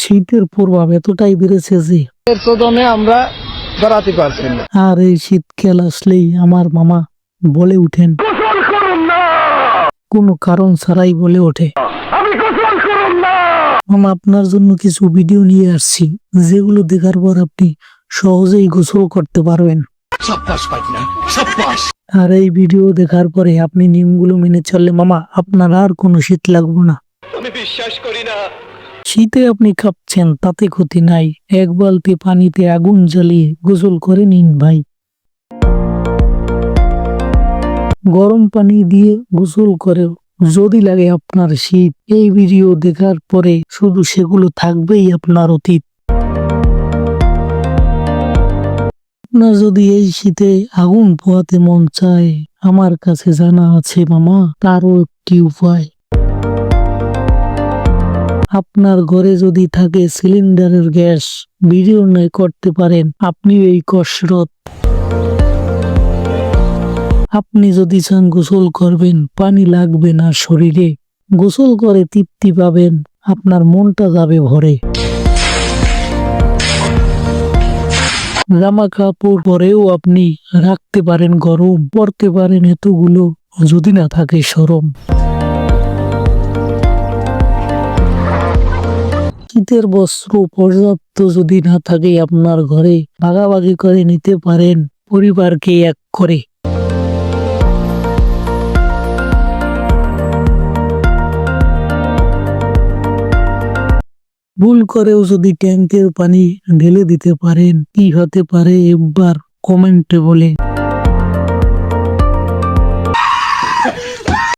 শীতের প্রভাব এতটাই বেড়েছে যে এর আমরা দাঁড়াতে পারছি না। আর এই শীতকাল আসলেই আমার মামা বলে উঠেন কোনো কারণ ছাড়াই বলে ওঠে। মামা আপনার জন্য কিছু ভিডিও নিয়ে আসছি যেগুলো দেখার পর আপনি সহজেই গোসল করতে পারবেন। আর এই ভিডিও দেখার পরে আপনি নিয়মগুলো মেনে চললে মামা আপনার আর কোনো শীত লাগবে না। শীতে আপনি কাঁপছেন তাতে ক্ষতি নাই। এক বালতি পানিতে আগুন জ্বালিয়ে গোসল করে নিন ভাই। গরম পানি দিয়ে গোসল করে যদি লাগে আপনার শীত, এই ভিডিও দেখার পরে শুধু সেগুলো থাকবেই আপনার অতীত। আপনার যদি এই শীতে আগুন পোহাতে মন চায়, আমার কাছে জানা আছে মামা, তারও একটি উপায়। আপনার ঘরে যদি থাকে সিলিন্ডারের গ্যাস, ভিডিও নয় করতে পারেন, আপনি এই কসরত। আপনি যদি চান গোসল করবেন, পানি লাগবে না শরীরে। গোসল করে তৃপ্তি পাবেন, আপনার মনটা যাবে ভরে। জামা কাপড় পরেও আপনি রাখতে পারেন গরম, পরতে পারেন এতগুলো, যদি না থাকে সরম। শীতের বস্ত্র পর্যাপ্ত যদি না থাকে আপনার ঘরে, ভাগাভাগি করে নিতে পারেন পরিবারকে এক করে। ভুল করেও যদি ট্যাঙ্কের পানি ঢেলে দিতে পারেন, কি হতে পারে একবার কমেন্টে বলে।